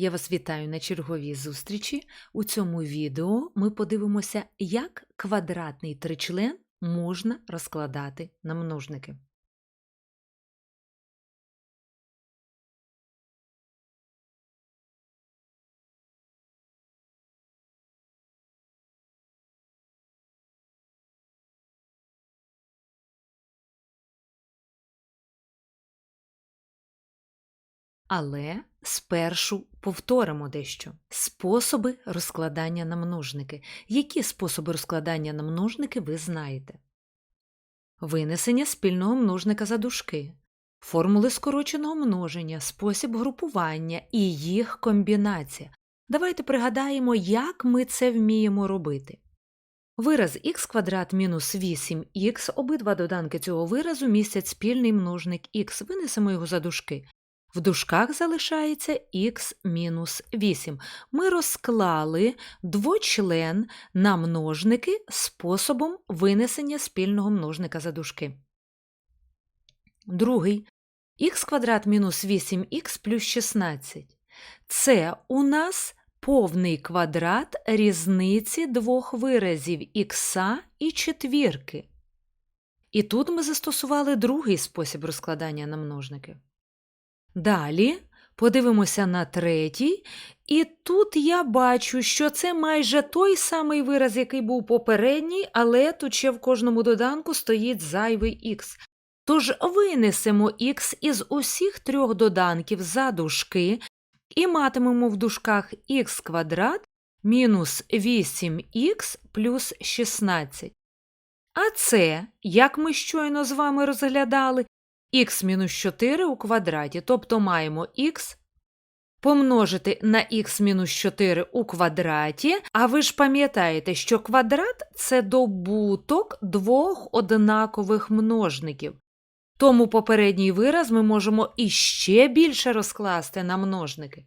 Я вас вітаю на черговій зустрічі. У цьому відео ми подивимося, як квадратний тричлен можна розкладати на множники. Але спершу повторимо дещо. Способи розкладання на множники. Які способи розкладання на множники ви знаєте? Винесення спільного множника за дужки, формули скороченого множення, спосіб групування і їх комбінація. Давайте пригадаємо, як ми це вміємо робити. Вираз х квадрат мінус 8х, обидва доданки цього виразу містять спільний множник х. Винесемо його за дужки. В дужках залишається х мінус 8. Ми розклали двочлен на множники способом винесення спільного множника за дужки. Другий х квадрат мінус 8х плюс 16. Це у нас повний квадрат різниці двох виразів х і четвірки. І тут ми застосували другий спосіб розкладання на множники. Далі подивимося на третій, і тут я бачу, що це майже той самий вираз, який був попередній, але тут ще в кожному доданку стоїть зайвий х. Тож винесемо х із усіх трьох доданків за дужки і матимемо в дужках х квадрат мінус 8х плюс 16. А це, як ми щойно з вами розглядали, х мінус 4 у квадраті, тобто маємо х помножити на х мінус 4 у квадраті, а ви ж пам'ятаєте, що квадрат це добуток двох однакових множників. Тому попередній вираз ми можемо іще більше розкласти на множники.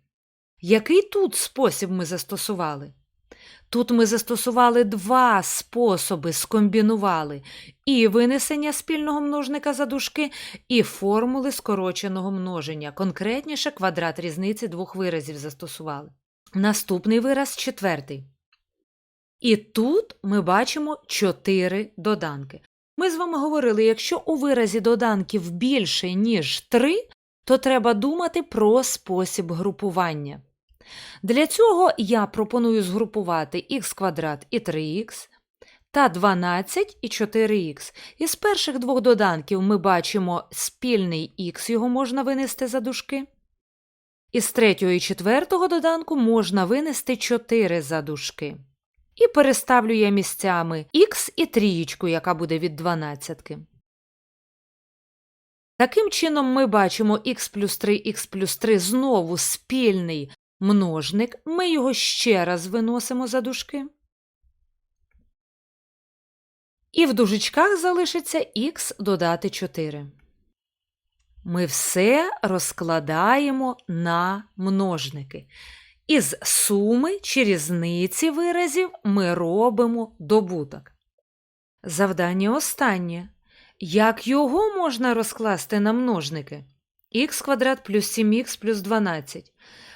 Який тут спосіб ми застосували? Тут ми застосували два способи, скомбінували і винесення спільного множника за дужки, і формули скороченого множення, конкретніше квадрат різниці двох виразів застосували. Наступний вираз четвертий. І тут ми бачимо чотири доданки. Ми з вами говорили, якщо у виразі доданків більше, ніж 3, то треба думати про спосіб групування. Для цього я пропоную згрупувати х квадрат і 3х та 12 і 4х. Із перших двох доданків ми бачимо спільний х, його можна винести за дужки. Із третього і четвертого доданку можна винести 4 за дужки. І переставлю я місцями х і трієчку, яка буде від 12. Таким чином ми бачимо х плюс 3, х плюс 3 знову спільний множник, ми його ще раз виносимо за дужки. І в дужечках залишиться х додати 4. Ми все розкладаємо на множники. Із суми чи різниці виразів ми робимо добуток. Завдання останнє. Як його можна розкласти на множники? х квадрат плюс 7х плюс 12.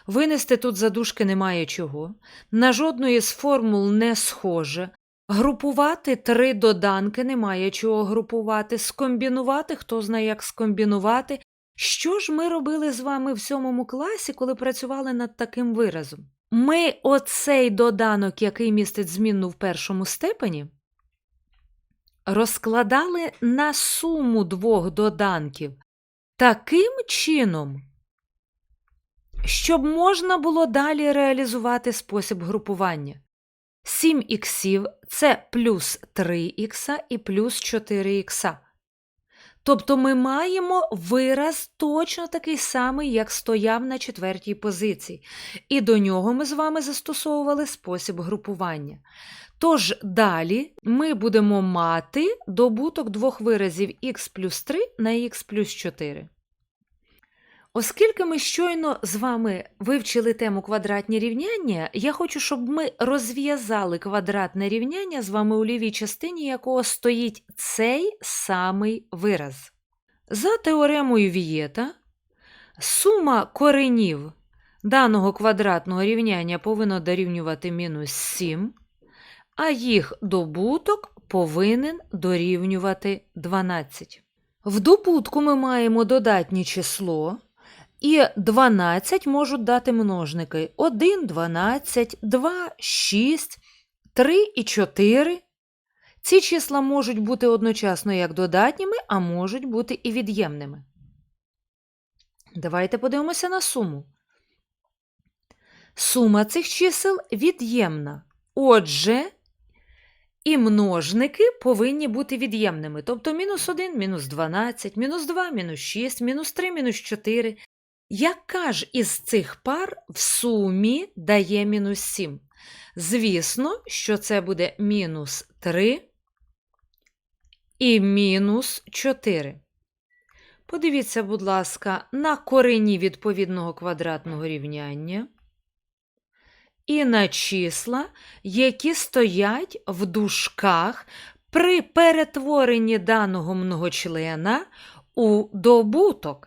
Винести тут задушки немає чого, на жодної з формул не схоже. Групувати три доданки немає чого групувати, скомбінувати, хто знає, як скомбінувати. Що ж ми робили з вами в сьомому класі, коли працювали над таким виразом? Ми оцей доданок, який містить змінну в першому степені, розкладали на суму двох доданків таким чином, щоб можна було далі реалізувати спосіб групування. 7 іксів це плюс 3 ікса і плюс 4 ікса. Тобто ми маємо вираз точно такий самий, як стояв на четвертій позиції, і до нього ми з вами застосовували спосіб групування. Тож далі ми будемо мати добуток двох виразів х плюс 3 на х плюс 4. Оскільки ми щойно з вами вивчили тему квадратні рівняння, я хочу, щоб ми розв'язали квадратне рівняння з вами у лівій частині, якого стоїть цей самий вираз. За теоремою Вієта, сума коренів даного квадратного рівняння повинно дорівнювати мінус 7, а їх добуток повинен дорівнювати 12. В добутку ми маємо додатнє число, і 12 можуть дати множники 1, 12, 2, 6, 3 і 4. Ці числа можуть бути одночасно як додатніми, а можуть бути і від'ємними. Давайте подивимося на суму. Сума цих чисел від'ємна. Отже, і множники повинні бути від'ємними. Тобто мінус 1, мінус 12, мінус 2, мінус 6, мінус 3, мінус 4. Яка ж із цих пар в сумі дає мінус 7? Звісно, що це буде мінус 3 і мінус 4. Подивіться, будь ласка, на корені відповідного квадратного рівняння і на числа, які стоять в дужках при перетворенні даного многочлена у добуток.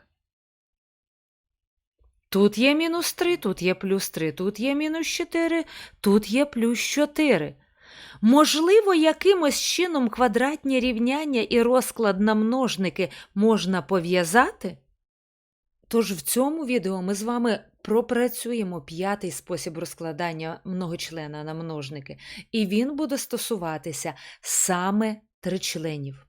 Тут є мінус 3, тут є плюс 3, тут є мінус 4, тут є плюс 4. Можливо, якимось чином квадратні рівняння і розклад на множники можна пов'язати? Тож в цьому відео ми з вами пропрацюємо п'ятий спосіб розкладання многочлена на множники, і він буде стосуватися саме тричленів.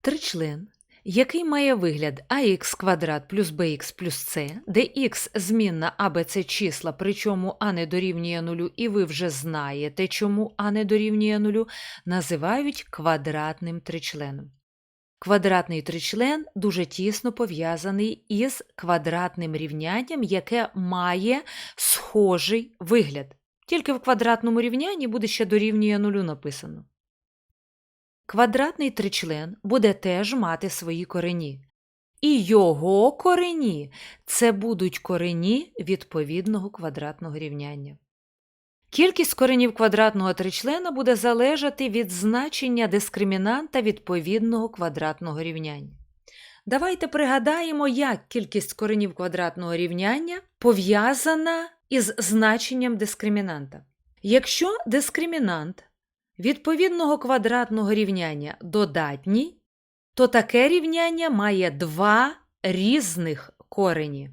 Тричлен, який має вигляд ax квадрат плюс bx плюс c, де x змінна а, b, числа, причому а не дорівнює нулю, і ви вже знаєте, чому а не дорівнює нулю, називають квадратним тричленом. Квадратний тричлен дуже тісно пов'язаний із квадратним рівнянням, яке має схожий вигляд. Тільки в квадратному рівнянні буде ще дорівнює нулю написано. Квадратний тричлен буде теж мати свої корені. І його корені це будуть корені відповідного квадратного рівняння. Кількість коренів квадратного тричлена буде залежати від значення дискримінанта відповідного квадратного рівняння. Давайте пригадаємо, як кількість коренів квадратного рівняння пов'язана із значенням дискримінанта. Якщо дискримінант відповідного квадратного рівняння додатній, то таке рівняння має два різних корені.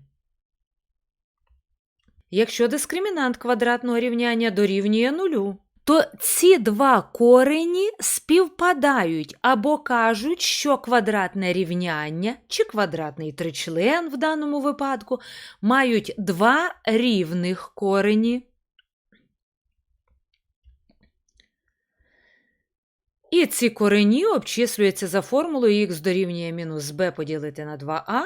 Якщо дискримінант квадратного рівняння дорівнює нулю, то ці два корені співпадають або кажуть, що квадратне рівняння чи квадратний тричлен в даному випадку мають два рівних корені. І ці корені обчислюються за формулою х дорівнює мінус b поділити на 2а.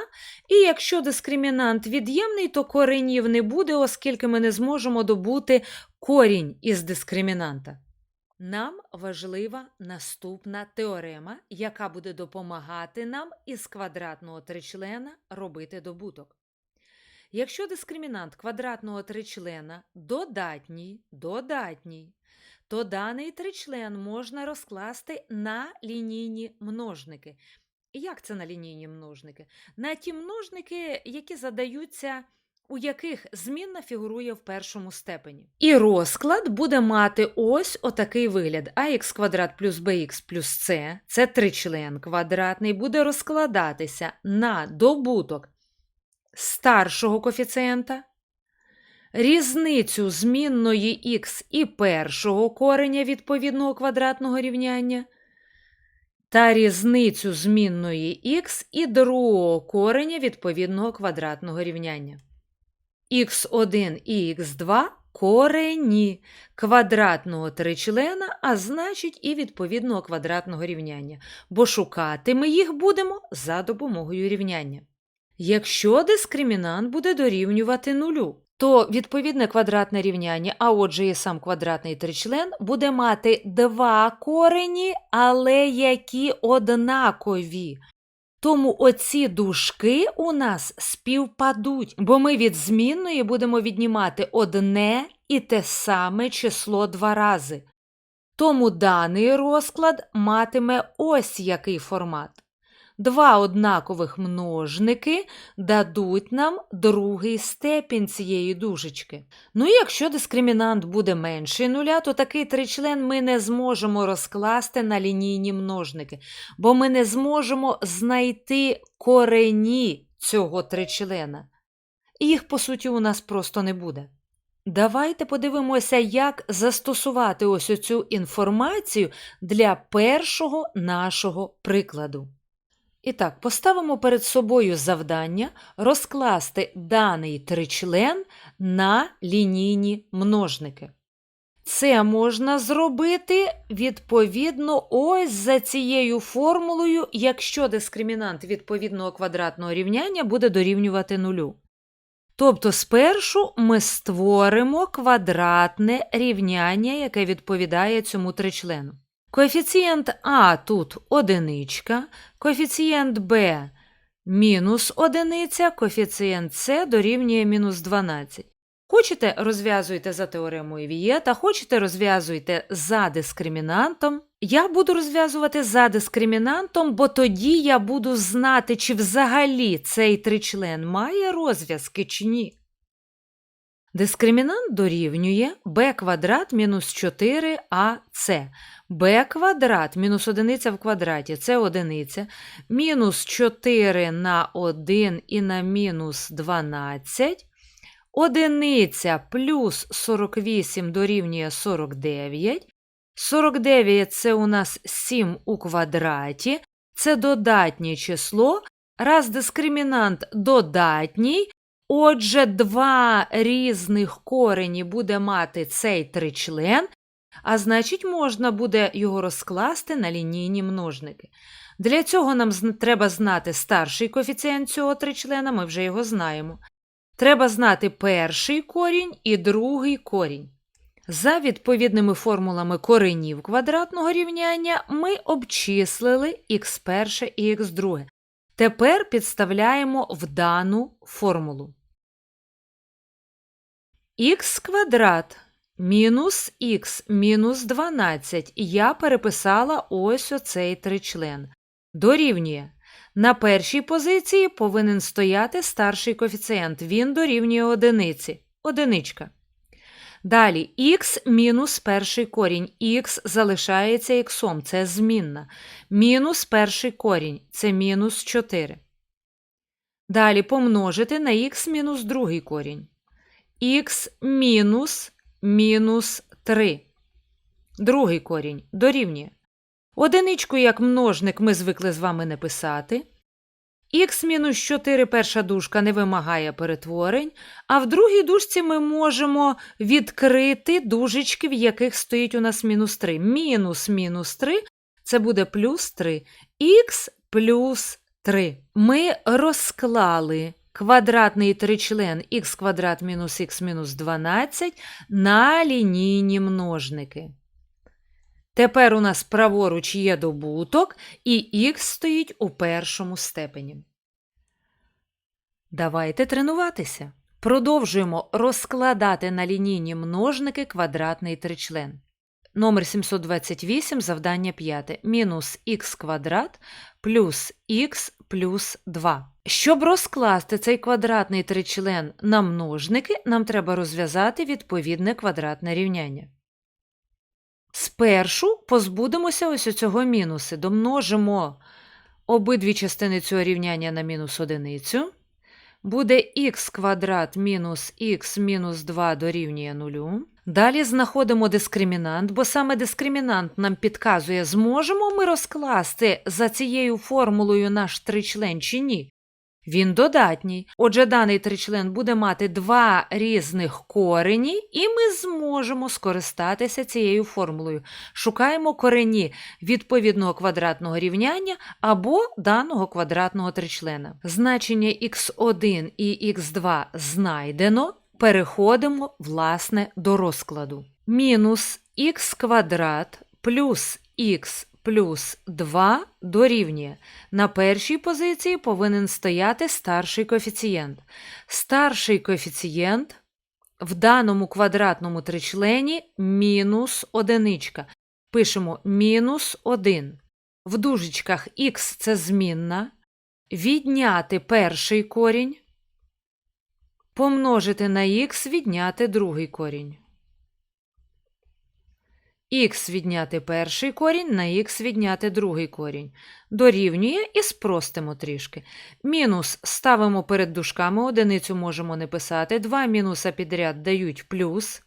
І якщо дискримінант від'ємний, то коренів не буде, оскільки ми не зможемо добути корінь із дискримінанта. Нам важлива наступна теорема, яка буде допомагати нам із квадратного тричлена робити добуток. Якщо дискримінант квадратного тричлена додатній, додатній, то даний тричлен можна розкласти на лінійні множники. Як це на лінійні множники? На ті множники, які задаються, у яких змінна фігурує в першому степені. І розклад буде мати ось отакий вигляд. ax квадрат плюс bx плюс c, це тричлен квадратний, буде розкладатися на добуток старшого коефіцієнта різницю змінної х і першого кореня відповідного квадратного рівняння та різницю змінної х і другого кореня відповідного квадратного рівняння. х1 і х2 корені квадратного тричлена, а значить і відповідного квадратного рівняння, бо шукати ми їх будемо за допомогою рівняння. Якщо дискримінант буде дорівнювати нулю, то відповідне квадратне рівняння, а отже і сам квадратний тричлен, буде мати два корені, але які однакові. Тому оці дужки у нас співпадуть, бо ми від змінної будемо віднімати одне і те саме число два рази. Тому даний розклад матиме ось який формат. Два однакових множники дадуть нам другий степінь цієї дужечки. Ну і якщо дискримінант буде менший нуля, то такий тричлен ми не зможемо розкласти на лінійні множники, бо ми не зможемо знайти корені цього тричлена. Їх, по суті, у нас просто не буде. Давайте подивимося, як застосувати ось оцю інформацію для першого нашого прикладу. І так, поставимо перед собою завдання розкласти даний тричлен на лінійні множники. Це можна зробити відповідно ось за цією формулою, якщо дискримінант відповідного квадратного рівняння буде дорівнювати нулю. Тобто спершу ми створимо квадратне рівняння, яке відповідає цьому тричлену. Коефіцієнт А тут одиничка, коефіцієнт Б мінус одиниця, коефіцієнт С дорівнює мінус 12. Хочете розв'язуйте за теоремою Вієта, хочете розв'язуйте за дискримінантом. Я буду розв'язувати за дискримінантом, бо тоді я буду знати, чи взагалі цей тричлен має розв'язки чи ні. Дискримінант дорівнює b квадрат мінус 4ac. b квадрат мінус одиниця в квадраті це одиниця, мінус 4 на 1 і на мінус 12. Одиниця плюс 48 дорівнює 49. 49 це у нас 7 у квадраті. Це додатнє число. Раз дискримінант додатній, отже, два різних корені буде мати цей тричлен, а значить, можна буде його розкласти на лінійні множники. Для цього нам треба знати старший коефіцієнт цього тричлена, ми вже його знаємо. Треба знати перший корінь і другий корінь. За відповідними формулами коренів квадратного рівняння ми обчислили х1 і х2. Тепер підставляємо в дану формулу. Х квадрат мінус х мінус 12 я переписала ось оцей тричлен. Дорівнює. На першій позиції повинен стояти старший коефіцієнт. Він дорівнює одиниці. Одиничка. Далі х мінус перший корінь. х залишається х, це змінна. Мінус перший корінь це мінус 4. Далі помножити на х мінус другий корінь. Х мінус мінус 3. Другий корінь дорівнює. Одиничку як множник ми звикли з вами не писати. х мінус 4 перша дужка не вимагає перетворень, а в другій дужці ми можемо відкрити дужечки, в яких стоїть у нас мінус 3. Мінус мінус 3 це буде плюс 3. х плюс 3. Ми розклали квадратний тричлен х квадрат мінус х мінус 12 на лінійні множники. Тепер у нас праворуч є добуток, і х стоїть у першому степені. Давайте тренуватися. Продовжуємо розкладати на лінійні множники квадратний тричлен. Номер 728, завдання 5. Мінус х квадрат плюс х плюс 2. Щоб розкласти цей квадратний тричлен на множники, нам треба розв'язати відповідне квадратне рівняння. Спершу позбудемося ось цього мінуси. Домножимо обидві частини цього рівняння на мінус одиницю. Буде х квадрат мінус х мінус 2 дорівнює нулю. Далі знаходимо дискримінант, бо саме дискримінант нам підказує, зможемо ми розкласти за цією формулою наш тричлен чи ні. Він додатній. Отже, даний тричлен буде мати два різних корені, і ми зможемо скористатися цією формулою. Шукаємо корені відповідного квадратного рівняння або даного квадратного тричлена. Значення х1 і х2 знайдено. Переходимо, власне, до розкладу. Мінус х квадрат плюс х плюс 2 дорівнює. На першій позиції повинен стояти старший коефіцієнт. Старший коефіцієнт в даному квадратному тричлені мінус одиничка. Пишемо мінус 1. в дужечках х це змінна, відняти перший корінь, помножити на х, відняти другий корінь. Х відняти перший корінь, на х відняти другий корінь. Дорівнює і спростимо трішки. Мінус ставимо перед дужками, одиницю можемо не писати. Два мінуса підряд дають плюс.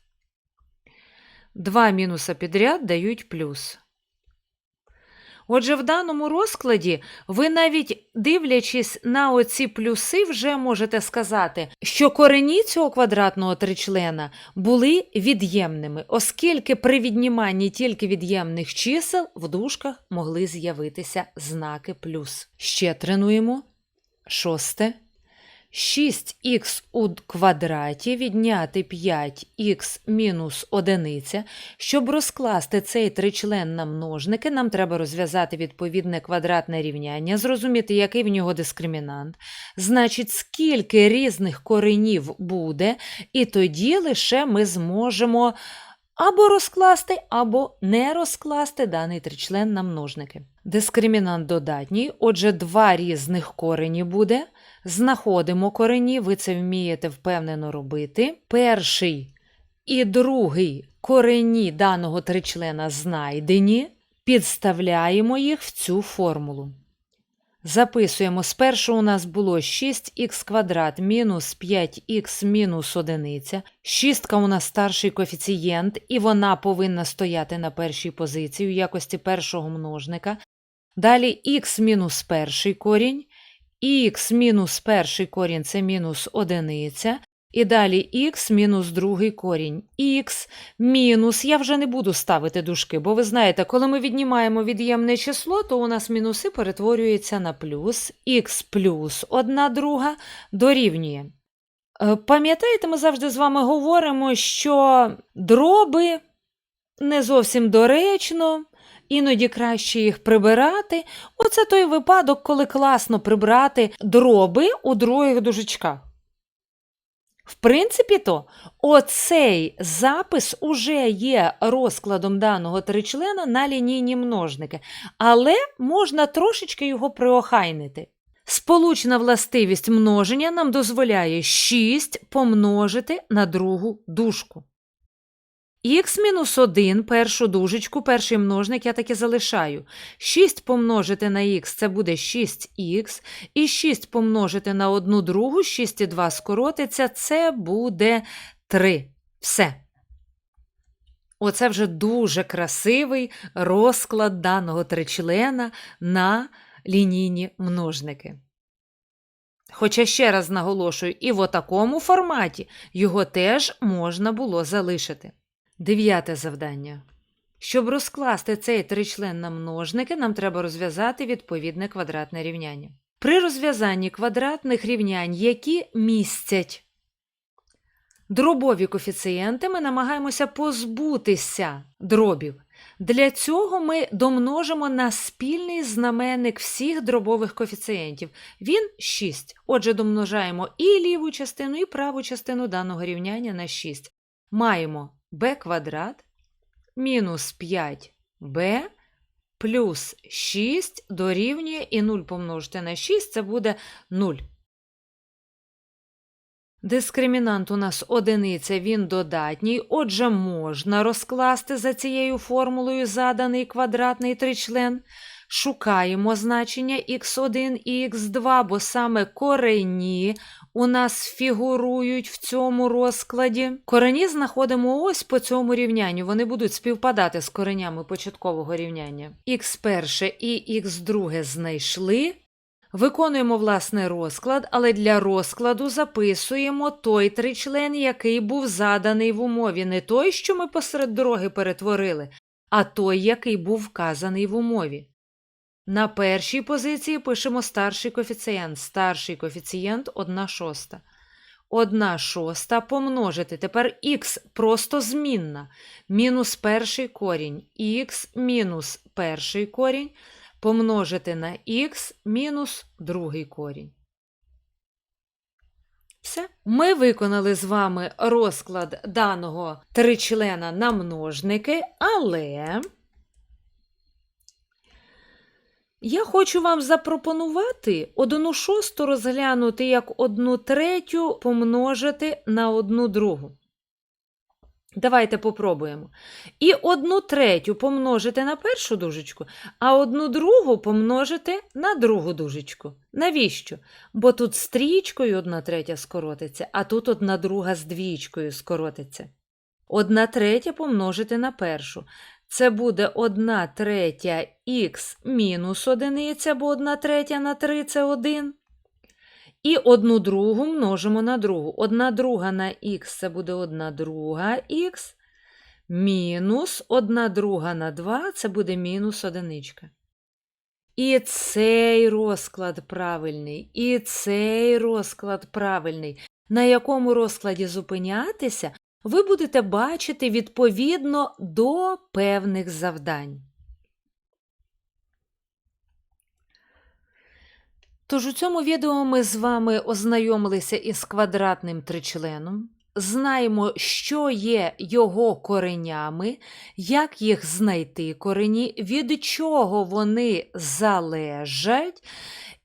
Два мінуса підряд дають плюс. Отже, в даному розкладі ви навіть дивлячись на оці плюси, вже можете сказати, що корені цього квадратного тричлена були від'ємними, оскільки при відніманні тільки від'ємних чисел в дужках могли з'явитися знаки плюс. Ще тренуємо. Шосте. 6х у квадраті відняти 5х мінус одиниця. Щоб розкласти цей тричлен на множники, нам треба розв'язати відповідне квадратне рівняння, зрозуміти, який в нього дискримінант, значить, скільки різних коренів буде, і тоді лише ми зможемо або розкласти, або не розкласти даний тричлен на множники. Дискримінант додатній, отже, два різних корені буде. Знаходимо корені, ви це вмієте впевнено робити. Перший і другий корені даного тричлена знайдені, підставляємо їх в цю формулу. Записуємо, спершу у нас було 6х квадрат мінус 5х мінус 1. Шістка у нас старший коефіцієнт, і вона повинна стояти на першій позиції в якості першого множника. Далі х мінус перший корінь, х мінус перший корінь це мінус одиниця. І далі х мінус другий корінь. Х мінус, я вже не буду ставити дужки, бо ви знаєте, коли ми віднімаємо від'ємне число, то у нас мінуси перетворюються на плюс. х плюс одна друга дорівнює. Е, Пам'ятаєте, ми завжди з вами говоримо, що дроби не зовсім доречно, іноді краще їх прибирати. Оце той випадок, коли класно прибрати дроби у других дужечках. В принципі, то оцей запис уже є розкладом даного тричлена на лінійні множники, але можна трошечки його приохайнити. Сполучна властивість множення нам дозволяє 6 помножити на другу дужку. Х-1 першу дужечку, перший множник я таки залишаю. 6 помножити на х це буде 6х, і 6 помножити на одну другу, 6 і 2 скоротиться, це буде 3. Все. Оце вже дуже красивий розклад даного тричлена на лінійні множники. Хоча ще раз наголошую, і в такому форматі його теж можна було залишити. Дев'яте завдання. Щоб розкласти цей тричлен на множники, нам треба розв'язати відповідне квадратне рівняння. При розв'язанні квадратних рівнянь, які містять дробові коефіцієнти, ми намагаємося позбутися дробів. Для цього ми домножимо на спільний знаменник всіх дробових коефіцієнтів. Він 6. Отже, домножаємо і ліву частину, і праву частину даного рівняння на 6. Маємо b квадрат мінус 5b плюс 6 дорівнює і 0 помножити на 6 це буде 0. Дискримінант у нас одиниця, він додатній, отже, можна розкласти за цією формулою заданий квадратний тричлен. Шукаємо значення х1 і х2, бо саме корені у нас фігурують в цьому розкладі. Корені знаходимо ось по цьому рівнянню. Вони будуть співпадати з коренями початкового рівняння. х1 і х2 знайшли. Виконуємо власний розклад, але для розкладу записуємо той тричлен, який був заданий в умові, не той, що ми посеред дороги перетворили, а той, який був вказаний в умові. На першій позиції пишемо старший коефіцієнт. Старший коефіцієнт 1 шоста. 1 шоста помножити. Тепер х просто змінна. Мінус перший корінь. х мінус перший корінь помножити на х мінус другий корінь. Все. Ми виконали з вами розклад даного тричлена на множники, але Я хочу вам запропонувати одну шосту розглянути як одну третю помножити на одну другу. Давайте попробуємо. І одну третю помножити на першу дужечку, а одну другу помножити на другу дужечку. Навіщо? Бо тут з трієчкою одна третя скоротиться, а тут одна друга з двічкою скоротиться. Одна третя помножити на першу. Це буде 1 третя х мінус одиниця, бо 1 третя на 3 це 1. І одну другу множимо на другу. Одна друга на х це буде 1 друга х. Мінус 1 друга на 2 це буде мінус одиничка. І цей розклад правильний, і цей розклад правильний. На якому розкладі зупинятися, ви будете бачити відповідно до певних завдань. Тож у цьому відео ми з вами ознайомилися із квадратним тричленом, знаємо, що є його коренями, як їх знайти корені, від чого вони залежать.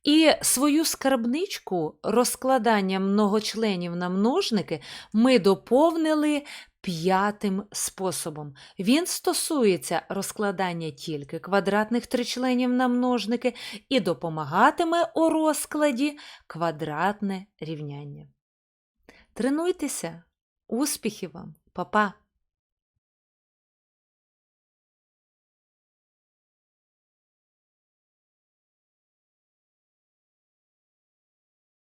І свою скарбничку розкладанням многочленів на множники ми доповнили п'ятим способом. Він стосується розкладання тільки квадратних тричленів на множники і допомагатиме у розкладі квадратне рівняння. Тренуйтеся! Успіхів вам, Па-па!